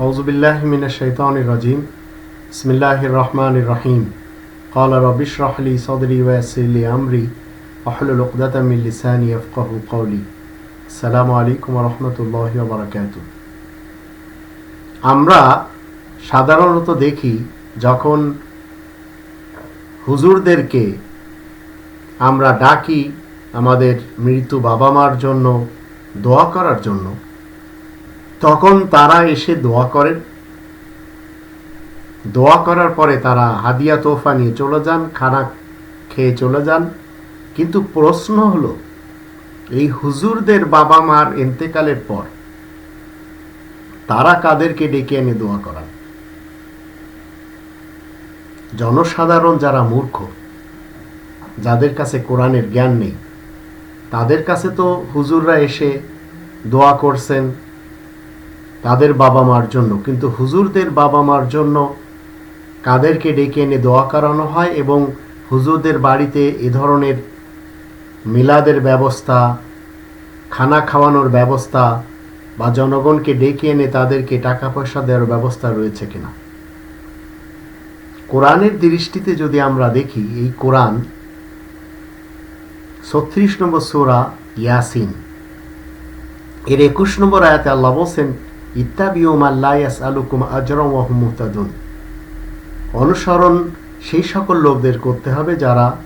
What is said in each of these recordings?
أعوذ بالله من الشيطان الرجيم بسم الله الرحمن الرحيم قال رب اشرح لي صدري ويسر لي أمري واحلل عقدة من لساني يفقه قولي السلام عليكم ورحمة الله وبركاته আমরা সাধারণত দেখি যখন হুজুরদেরকে আমরা ডাকি আমাদের মৃত্যু বাবা মার জন্য দোয়া করার জন্য তখন তারা এসে দোয়া করেন। দোয়া করার পরে তারা হাদিয়া তোফা নিয়ে চলে যান, খানা খেয়ে চলে যান। কিন্তু প্রশ্ন হলো, এই হুজুরদের বাবা মার এন্তেকালের পর তারা কাদেরকে ডেকে এনে দোয়া করান? জনসাধারণ যারা মূর্খ, যাদের কাছে কোরআনের জ্ঞান নেই, তাদের কাছে তো হুজুররা এসে দোয়া করছেন তাদের বাবা মার জন্য। কিন্তু হুজুরদের বাবা মার জন্য কাদেরকে ডেকে এনে দোয়া করানো হয় এবং হুজুরদের বাড়িতে এ ধরনের মিলাদের ব্যবস্থা, খানা খাওয়ানোর ব্যবস্থা বা জনগণকে ডেকে এনে তাদেরকে টাকা পয়সা দেওয়ার ব্যবস্থা রয়েছে কিনা? কোরআনের দৃষ্টিতে যদি আমরা দেখি, এই কোরআন ছত্রিশ নম্বর সোরা ইয়াসিন। এর একুশ নম্বর আয়াতে আল্লাহ বলছেন অনুসরণ সেই সকল লোকদের করতে হবে যারা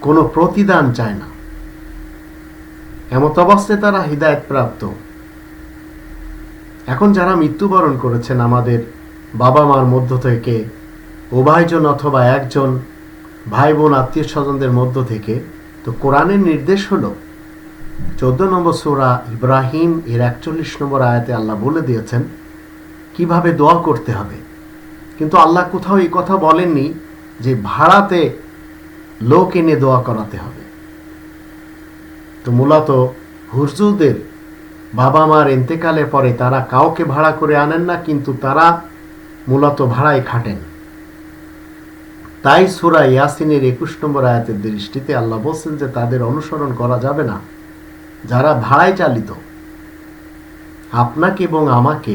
কোনো প্রতিদান চায় না। এমত অবস্থায় তারা হৃদায়ত প্রাপ্ত। এখন যারা মৃত্যুবরণ করেছেন আমাদের বাবা মার মধ্য থেকে উভয়জন অথবা একজন ভাই বোন আত্মীয় স্বজনদের মধ্য থেকে, তো কোরআনের নির্দেশ হলো চোদ্দ নম্বর সোরা ইব্রাহিম এর একচল্লিশ নম্বর আয়াতে আল্লাহ বলে দিয়েছেন, কীভাবে দোয়া করতে হবে? কিন্তু আল্লাহ কোথাও এই কথা বলেননি যে ভাড়াতে লোক এনে দোয়া করাতে হবে। তো মূলত হুজুরদের বাবা মার এন্তেকালের পরে তারা কাউকে ভাড়া করে আনেন না, কিন্তু তারা মূলত ভাড়ায় খাটেন। তাই সুরা ইয়াসিনের একুশ নম্বর আয়াতের দৃষ্টিতে আল্লাহ বলছেন যে তাদের অনুসরণ করা যাবে না। যারা ভাড়ায় চালিত, আপনাকে এবং আমাকে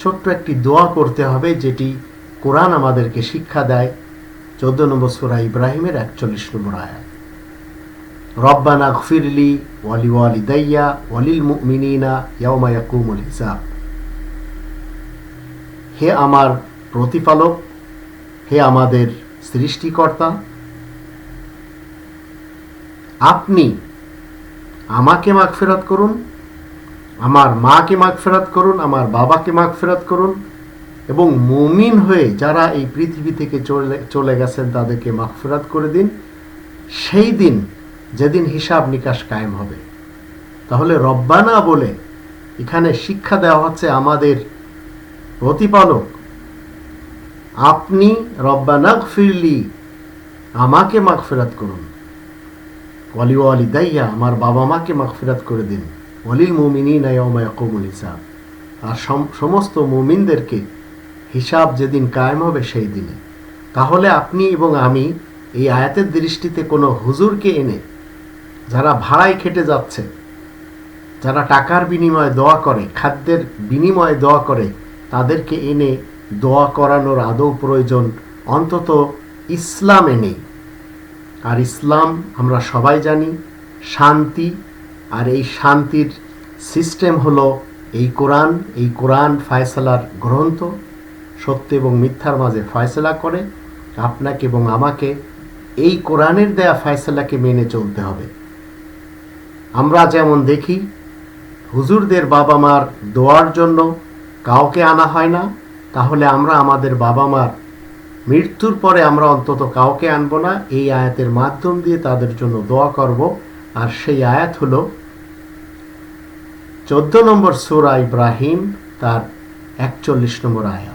ছোট্ট একটি দোয়া করতে হবে যেটি কোরআন আমাদেরকে শিক্ষা দেয়। চোদ্দ নম্বর সুরা ইব্রাহিমের একচল্লিশ নম্বর আয়াত। রব্বানা গফিরলি ওয়ালি ওয়ালি দাইয়া ওয়ালিল মুমিনিনা ইয়াউমা ইয়াকুমুল হিসাব। হে আমার প্রতিপালক, হে আমাদের সৃষ্টিকর্তা, আপনি আমাকে মাগফেরত করুন, আমার মাকে মাগফেরত করুন, আমার বাবাকে মাগফেরত করুন, এবং মুমিন হয়ে যারা এই পৃথিবী থেকে চলে চলে গেছেন তাদেরকে মাগফেরত করে দিন। সেই দিন, যেদিন হিসাব নিকাশ কায়েম হবে। তাহলে রব্বানা বলে এখানে শিক্ষা দেওয়া হচ্ছে আমাদের প্রতিপালক, আপনি রব্বানা ফিরলি আমাকে মাগফেরাত করুন। ওয়ালি ওয়ালি দাইয়া, আমার বাবা মাকে মাগফিরাত করে দিন। ওয়ালিল মুমিনী নায়কুমুল হিসাব আর সমস্ত মুমিনদেরকে হিসাব যেদিন কায়েম হবে সেই দিনে। তাহলে আপনি এবং আমি এই আয়াতের দৃষ্টিতে কোনো হুজুরকে এনে, যারা ভাড়ায় খেটে যাচ্ছে, যারা টাকার বিনিময়ে দোয়া করে, খাদ্যের বিনিময়ে দোয়া করে, তাদেরকে এনে দোয়া করানোর আদৌ প্রয়োজন অন্তত ইসলামে নেই। আর ইসলাম আমরা সবাই জানি, শান্তি, আর এই শান্তির সিস্টেম হলো এই কোরআন এই কোরআন ফায়সালার গ্রন্থ, সত্য এবং মিথ্যার মাঝে ফয়সলা করে, আপনাকে এবং আমাকে এই কোরআনের দেয়া ফয়সলাকে মেনে চলতে হবে। আমরা যেমন দেখি, হুজুরদের বাবা মার দোয়ার জন্য কাউকে আনা হয় না, তাহলে আমরা আমাদের বাবা মার মৃত্যুর পরে আমরা অন্তত কাউকে আনব না, এই আয়াতের মাধ্যম দিয়ে তাদের জন্য দোয়া করব। আর সেই আয়াত হল চোদ্দ নম্বর সুরা ইব্রাহিম, তার একচল্লিশ নম্বর আয়াত।